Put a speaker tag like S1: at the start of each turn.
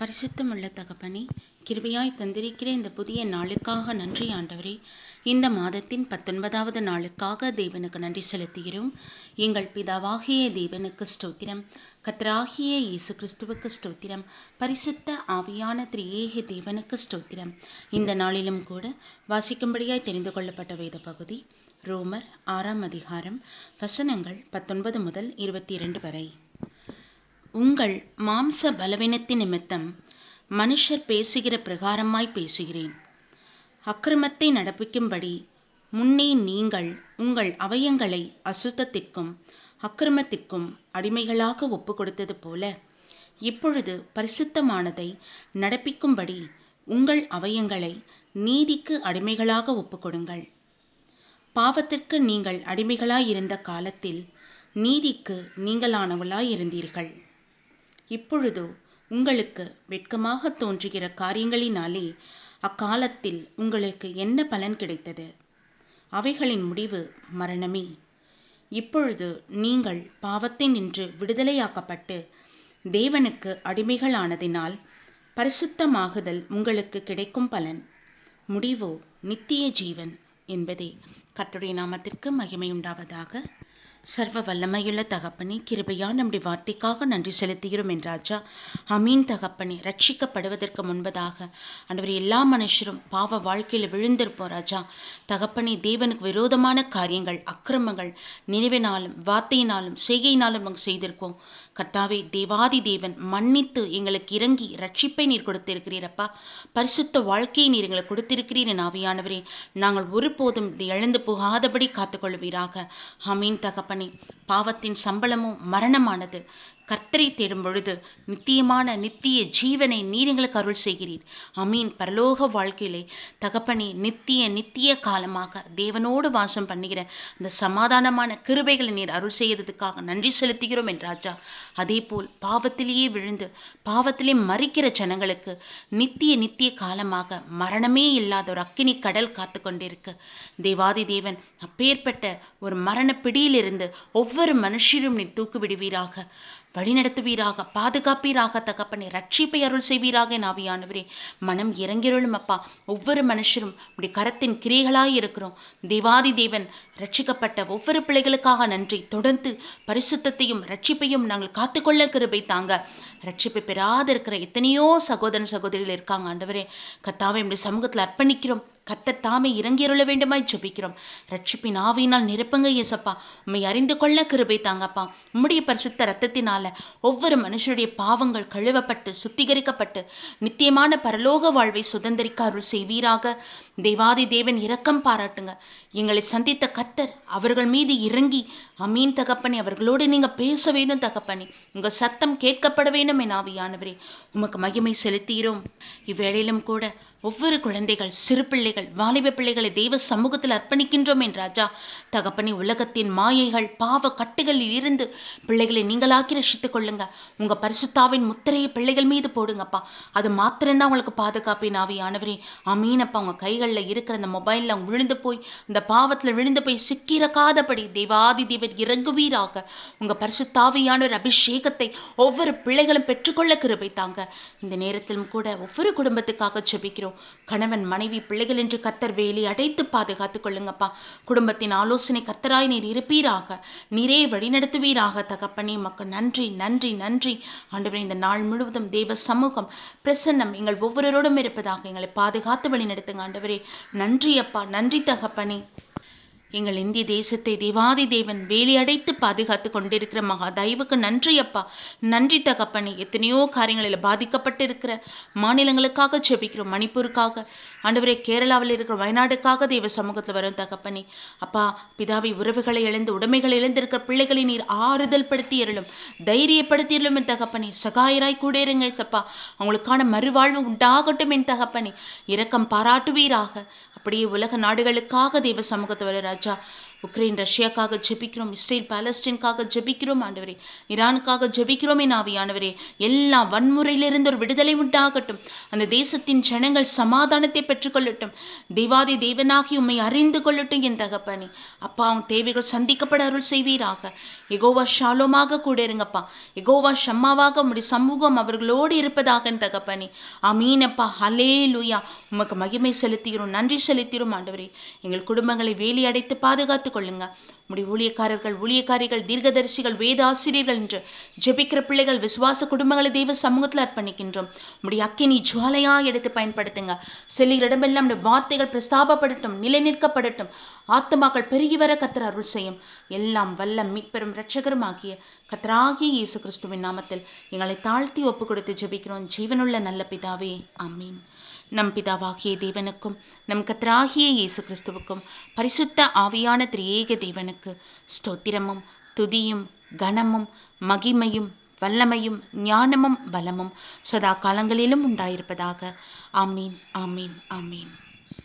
S1: பரிசுத்தமுள்ள தகப்பனே கிருபையாய் தந்திருக்கிற இந்த புதிய நாளுக்காக நன்றி ஆண்டவரே. இந்த மாதத்தின் பத்தொன்பதாவது நாளுக்காக தேவனுக்கு நன்றி செலுத்துகிறோம். எங்கள் பிதாவாகிய தேவனுக்கு ஸ்தோத்திரம். கத்ராகிய இயேசு கிறிஸ்துவுக்கு ஸ்தோத்திரம். பரிசுத்த ஆவியான திரியேக தேவனுக்கு ஸ்தோத்திரம். இந்த நாளிலும் கூட வாசிக்கும்படியாய் தெரிந்து கொள்ளப்பட்ட வேத பகுதி ரோமர் ஆறாம் அதிகாரம் வசனங்கள் பத்தொன்பது முதல் இருபத்தி இரண்டு வரை. உங்கள் மாம்ச பலவீனத்தின் நிமித்தம் மனுஷர் பேசுகிற பிரகாரமாய் பேசுகிறேன். அக்கிரமத்தை நடப்பிக்கும்படி முன்னே நீங்கள் உங்கள் அவயங்களை அசுத்தத்திற்கும் அக்கிரமத்திற்கும் அடிமைகளாக ஒப்பு கொடுத்தது போல இப்பொழுது பரிசுத்தமானதை நடப்பிக்கும்படி உங்கள் அவயங்களை நீதிக்கு அடிமைகளாக ஒப்புக்கொடுங்கள். பாவத்திற்கு நீங்கள் அடிமைகளாயிருந்த காலத்தில் நீதிக்கு நீங்களானவளாயிருந்தீர்கள் இப்பொழுதோ உங்களுக்கு வெட்கமாக தோன்றுகிற காரியங்களினாலே அக்காலத்தில் உங்களுக்கு என்ன பலன் கிடைத்தது? அவைகளின் முடிவு மரணமே. இப்பொழுது நீங்கள் பாவத்தை நின்று விடுதலையாக்கப்பட்டு தேவனுக்கு அடிமைகளானதினால் பரிசுத்தமாகுதல் உங்களுக்கு கிடைக்கும் பலன். முடிவோ நித்திய ஜீவன் என்பதே. கட்டுரை நாமத்திற்கு மகிமை உண்டாவதாக சர்வ வல்லமையுள்ள தகப்பனே கிருபையா நம்முடைய வார்த்தைக்காக நன்றி செலுத்துகிறோம் என் ராஜா. அமீன் தகப்பனே. ரட்சிக்கப்படுவதற்கு முன்பதாக ஆண்டவர் எல்லா மனுஷரும் பாவ வாழ்க்கையில் விழுந்திருப்போம் ராஜா. தகப்பனே தேவனுக்கு விரோதமான காரியங்கள் அக்கிரமங்கள் நினைவினாலும் வார்த்தையினாலும் செய்கையினாலும் நாங்கள் செய்திருக்கோம். கர்த்தாவே தேவாதி தேவன் மன்னித்து எங்களுக்கு இறங்கி ரட்சிப்பை நீர் கொடுத்திருக்கிறீரப்பா பரிசுத்த வாழ்க்கையை நீர் எங்களுக்கு கொடுத்திருக்கிறீர் என் ஆவியானவரே. நாங்கள் ஒருபோதும் இதை இழந்து போகாதபடி காத்துக்கொள்வீராக அமீன் தகப்பனே பாவத்தின் சம்பளமும் மரணமானது. கர்த்தரை தேடும் பொழுது நித்தியமான நித்திய ஜீவனை நீர் எங்களுக்கு அருள் செய்கிறீர். அமீன். பரலோக வாழ்க்கையிலே தகப்பனே நித்திய நித்திய காலமாக தேவனோடு வாசம் பண்ணுகிற அந்த சமாதானமான கிருபைகளை நீர் அருள் செய்ததுக்காக நன்றி செலுத்துகிறோம் என் ராஜா. அதே போல் பாவத்திலேயே விழுந்து பாவத்திலே மறிக்கிற ஜனங்களுக்கு நித்திய நித்திய காலமாக மரணமே இல்லாத ஒரு அக்கினி கடல் காத்து கொண்டிருக்கு. தேவாதி தேவன் அப்பேற்பட்ட ஒரு மரண பிடியிலிருந்து ஒவ்வொரு மனுஷரும் நீ தூக்கு விடுவீராக வழிநடத்துவீராக பாதுகாப்பீராக தகப்பனே ரட்சிப்பை அருள் செய்வீராக என் ஆவியானவரே. மனம் இறங்கிருளும் அப்பா. ஒவ்வொரு மனுஷரும் இப்படி கரத்தின் கிரியைகளாய் இருக்கிறோம். தேவாதி தேவன் ரட்சிக்கப்பட்ட ஒவ்வொரு பிள்ளைகளுக்காக நன்றி தொடர்ந்து பரிசுத்தத்தையும் ரட்சிப்பையும் நாங்கள் காத்துக்கொள்ள கிருபை தாங்க. ரட்சிப்பை பெறாத இருக்கிற எத்தனையோ சகோதரன் சகோதரிகள் இருக்காங்க ஆண்டவரே. கத்தாவை இப்படி சமூகத்தில் அர்ப்பணிக்கிறோம். கத்தர் தாமே இறங்கியருள வேண்டுமாய் ஜெபிக்கிறோம். ரட்சிப்பின் ஆவியினால் நிரப்புங்க இயேசப்பா. உண்மை அறிந்து கொள்ள கிருபை தாங்கப்பா. உம்முடைய பரிசுத்த ரத்தத்தினால ஒவ்வொரு மனுஷனுடைய பாவங்கள் கழுவப்பட்டு சுத்திகரிக்கப்பட்டு நித்தியமான பரலோக வாழ்வை சுதந்திரிக்க அருள் செய்வீராக. தேவாதி தேவன் இரக்கம் பாராட்டுங்க. எங்களை சந்தித்த கத்தர் அவர்கள் மீது இறங்கி அமீன் தகப்பனே அவர்களோடு நீங்க பேச வேணும் தகப்பனே. உங்க சத்தம் கேட்கப்பட வேணும் என் ஆவியானவரே. உமக்கு மகிமை செலுத்தீரும் இவ்வேளையிலும் கூட ஒவ்வொரு குழந்தைகள் சிறு பிள்ளைகள் வாலிப பிள்ளைகளை தெய்வ சமூகத்தில் அர்ப்பணிக்கின்றோம் என் ராஜா. தகப்பனை உலகத்தின் மாயைகள் பாவ கட்டுகளில் இருந்து பிள்ளைகளை நீங்களாக்கி ரசித்துக் கொள்ளுங்க. உங்க பரிசுத்தாவின் முத்திரையை பிள்ளைகள் மீது போடுங்கப்பா. அது மாத்திரம்தான் உங்களுக்கு பாதுகாப்பின் ஆவியானவரே. அமீனப்பா உங்க கைகளில் இருக்கிற அந்த மொபைலில் அவங்க விழுந்து போய் இந்த பாவத்தில் விழுந்து போய் சிக்கிறக்காதபடி தெய்வாதி தேவர் இறங்குவீராக. உங்க பரிசுத்தாவியான அபிஷேகத்தை ஒவ்வொரு பிள்ளைகளும் பெற்றுக்கொள்ள கிருபை தாங்க. இந்த நேரத்திலும் கூட ஒவ்வொரு குடும்பத்துக்காக ஜெபிக்கிறோம். கணவன் மனைவி பிள்ளைகள் என்று கத்தர் வேலி அடைத்து பாதுகாத்துக் கொள்ளுங்கப்பா. குடும்பத்தின் ஆலோசனை கத்தராய் நீர் இருப்பீராக. நீரே வழிநடத்துவீராக. தகப்பனே மக்கள் நன்றி நன்றி நன்றி. ஆண்டவரே இந்த நாள் முழுவதும் தேவ சமூகம் பிரசன்னம் எங்கள் ஒவ்வொருவரோடும் இருப்பதாக எங்களை பாதுகாத்து வழிநடத்துங்க ஆண்டவரே. நன்றி அப்பா நன்றி தகப்பனே. எங்கள் இந்திய தேசத்தை தேவாதி தேவன் வேலி அடைத்து பாதுகாத்து கொண்டிருக்கிற மகா தயவுக்கு நன்றி அப்பா. நன்றி தகப்பனே. எத்தனையோ காரியங்களில் பாதிக்கப்பட்டு இருக்கிற மாநிலங்களுக்காக ஜெபிக்கிறோம் மணிப்பூருக்காக ஆண்டவரே கேரளாவில் இருக்கிற வயநாடுக்காக தெய்வ சமூகத்தில் வரும் தகப்பனே. அப்பா பிதாவை உறவுகளை இழந்து உடைமைகளை இழந்திருக்கிற பிள்ளைகளை நீர் ஆறுதல் படுத்தி அருளும். தைரியப்படுத்தி அருளும் என் தகப்பனே. சகாயராய் கூட இருங்க சப்பா அவங்களுக்கான மறுவாழ்வு உண்டாகட்டும் என் தகப்பனே. இரக்கம் பாராட்டுவீராக. அப்படியே உலக நாடுகளுக்காக தெய்வ சமூகத்தை ராஜா உக்ரைன் ரஷ்யாக்காக ஜெபிக்கிறோம் இஸ்ரேல் பாலஸ்டீன்காக ஜெபிக்கிறோம் ஆண்டவரே. ஈரானுக்காக ஜெபிக்கிறோமே என் ஆவியானவரே. எல்லா வன்முறையிலிருந்து ஒரு விடுதலை உண்டாகட்டும். அந்த தேசத்தின் ஜனங்கள் சமாதானத்தை பெற்றுக்கொள்ளட்டும். தேவாதி தேவனாகி உம்மை அறிந்து கொள்ளட்டும் என் தகப்பனி. அப்பா உன் தேவைகள் சந்திக்கப்பட அருள் செய்வீராக. எகோவா ஷாலோமாக கூட இருங்கப்பா. எகோவா ஷம்மாவாக உடைய சமூகம் அவர்களோடு இருப்பதாக என் தகப்பனி. அமீனப்பா ஹலே லூயா உமக்கு மகிமை செலுத்துகிறோம் நன்றி செலுத்திடும் ஆண்டவரே. எங்கள் குடும்பங்களை வேலி அடைத்து பாதுகாத்து பாதுகாத்துக் கொள்ளுங்க உம்முடைய ஊழியக்காரர்கள் ஊழியக்காரிகள் தீர்க்கதரிசிகள் வேத ஆசிரியர்கள் என்று ஜெபிக்கிற பிள்ளைகள் விசுவாச குடும்பங்களை தெய்வ சமூகத்தில் அர்ப்பணிக்கின்றோம். உம்முடைய அக்கினி ஜுவாலையாக எடுத்து பயன்படுத்துங்க. செல்லுகிற இடமெல்லாம் நம்முடைய வார்த்தைகள் பிரஸ்தாபப்படட்டும் நிலைநிற்கப்படட்டும். ஆத்மாக்கள் பெருகி வர கத்தர் அருள் செய்யும். எல்லாம் வல்ல மீட்பெரும் இரட்சகரும் ஆகிய கத்தராகிய இயேசு கிறிஸ்துவின் நாமத்தில் எங்களை தாழ்த்தி ஒப்பு கொடுத்து ஜெபிக்கிறோம். ஜீவனுள்ள நல்ல பிதாவே ஆமீன். நம் பிதாவாகிய தேவனுக்கும் நம் கத்தராகிய இயேசு கிறிஸ்துவுக்கும் பரிசுத்த ஆவியான திரியேக தேவனுக்கு ஸ்தோத்திரமும் துதியும் கனமும் மகிமையும் வல்லமையும் ஞானமும் பலமும் சதா காலங்களிலும் உண்டாயிருப்பதாக. ஆமீன் ஆமீன் ஆமீன்.